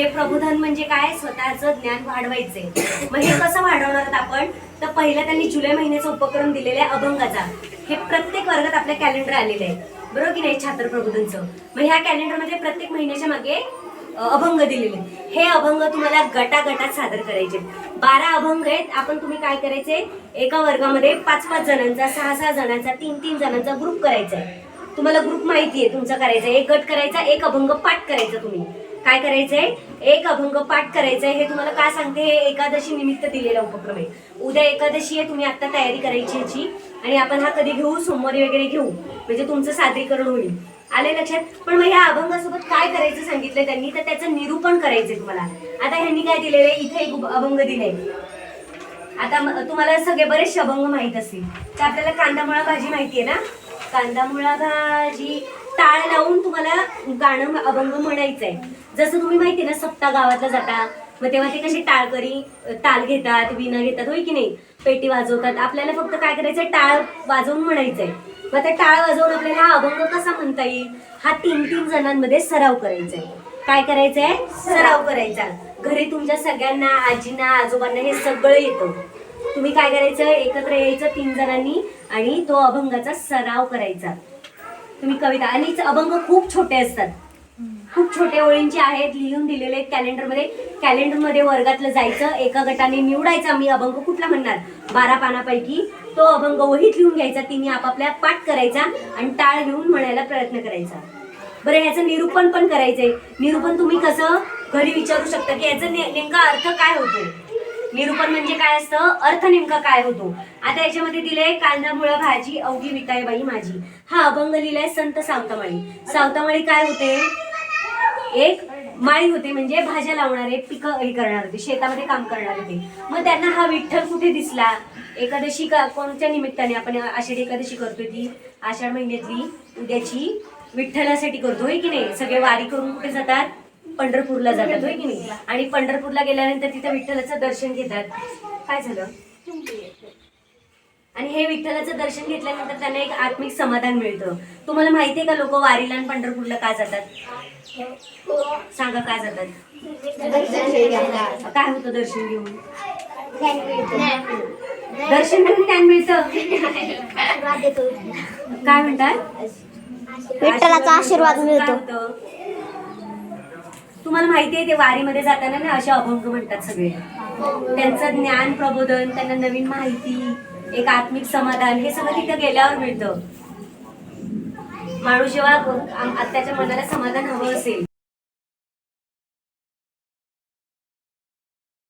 हे प्रबोधन म्हणजे काय? स्वतःचं ज्ञान वाढवायचे. मग हे कसं वाढवणार आपण? तर पहिलं त्यांनी जुलै महिन्याचा उपक्रम दिलेला आहे अभंगाचा. हे प्रत्येक वर्गात आपल्या कॅलेंडर आलेलं आहे. बरोबर की नाही? छात्र प्रबोधनचं. मग ह्या कॅलेंडरमध्ये प्रत्येक महिन्याच्या मागे अभंग दिलेले हे अभंग तुम्हाला गटागटात सादर करायचे बारा अभंग आहेत. आपण तुम्ही काय करायचे? एका वर्गामध्ये पाच पाच जणांचा सहा सहा जणांचा तीन तीन जणांचा ग्रुप करायचा आहे. तुम्हाला ग्रुप माहिती आहे. तुमचा करायचा आहे. एक गट करायचा एक अभंग पाठ करायचा तुम्ही. काय करायचंय? एक अभंग पाठ करायचंय. हे तुम्हाला काय सांगते? हे एकादशी निमित्त दिलेला उपक्रम आहे. उद्या एकादशी आहे तुम्ही आता तयारी करायची याची. आणि आपण हा कधी घेऊ? सोमवारी वगैरे घेऊ. म्हणजे तुमचं सादरीकरण होईल. आले लक्षात? पण मग ह्या अभंगासोबत काय करायचं सांगितलंय त्यांनी? तर त्याचं निरूपण करायचंय तुम्हाला. आता ह्यांनी काय दिलेलं आहे? इथे एक अभंग दिलाय. आता तुम्हाला सगळे बरेचसे अभंग माहीत असतील. तर आपल्याला कांदा मुळा भाजी माहितीये ना? कांदा मुळा भाजी. टाळ लावून तुम्हाला गाणं अभंग म्हणायचंय. जसं तुम्ही माहिती ना सप्ता गावातला जाता मग तेव्हा ते कसे टाळकरी ताल घेतात विणा घेतात होय की नाही? पेटी वाजवतात. आपल्याला फक्त काय करायचंय? टाळ वाजवून म्हणायचंय. मग त्या टाळ वाजवून आपल्याला हा अभंग कसा म्हणता येईल? हा तीन तीन जणांमध्ये सराव करायचा आहे काय करायचंय? सराव करायचा. घरी तुमच्या सगळ्यांना आजींना आजोबांना हे सगळं येतं. तुम्ही काय करायचं? एकत्र यायचं तीन जणांनी आणि तो अभंगाचा सराव करायचा. तुम्ही कविता. आणि अभंग खूप छोटे असतात. खूप छोट्या ओळींचे आहेत. लिहून दिलेले कॅलेंडरमध्ये कॅलेंडरमध्ये वर्गातलं जायचं. एका गटाने निवडायचा. मी अभंग कुठला म्हणणार? बारा पानापैकी तो अभंग वहीत लिहून घ्यायचा. तिने आपापल्या पाठ करायचा आणि टाळ घेऊन म्हणायला प्रयत्न करायचा. बरं याचं निरूपण पण करायचंय. निरूपण तुम्ही कसं घरी विचारू शकता की याचा नेमका अर्थ काय होतो निरूपण म्हणजे काय असतं? अर्थ नेमका काय होतो? आता याच्यामध्ये दिलंय कांदा मुळा भाजी अवघी विकाय बाई माझी. हा अभंग लिहिलाय संत सावतामाळी. सावतामाळी काय होते? एक माळी होते म्हणजे भाज्या लावणारे पिकं हे करणार होते शेतामध्ये काम करणार होते. मग त्यांना हा विठ्ठल कुठे दिसला? एकादशी का कोणत्या निमित्ताने आपण आषाढी एकादशी करतोय ती? आषाढ महिन्यातली उद्याची विठ्ठलासाठी करतो होय की नाही? सगळे वारी करून कुठे जातात? पंढरपूरला जातात होय की नाही? आणि पंढरपूरला गेल्यानंतर तिथं विठ्ठलाचं दर्शन घेतात. काय झालं? आणि हे विठ्ठलाचं दर्शन घेतल्यानंतर त्यांना एक आत्मिक समाधान मिळतं. तुम्हाला माहितीये का लोक वारीला आणि पंढरपूरला का जातात? सांगा का जातात? काय होतं दर्शन घेऊन? दर्शन घेऊन ज्ञान मिळतं. काय म्हणतात? विठ्ठलाचा आशीर्वाद मिळतो. होतं? तुम्हाला माहिती आहे ते वारीमध्ये जाताना ना असे अभंग म्हणतात सगळे. त्यांचं ज्ञान प्रबोधन त्यांना नवीन माहिती एक आत्मिक समाधान हे सगळं तिथं गेल्यावर मिळतं. माणूस जेव्हा आम- त्याच्या मनाला समाधान हवं असेल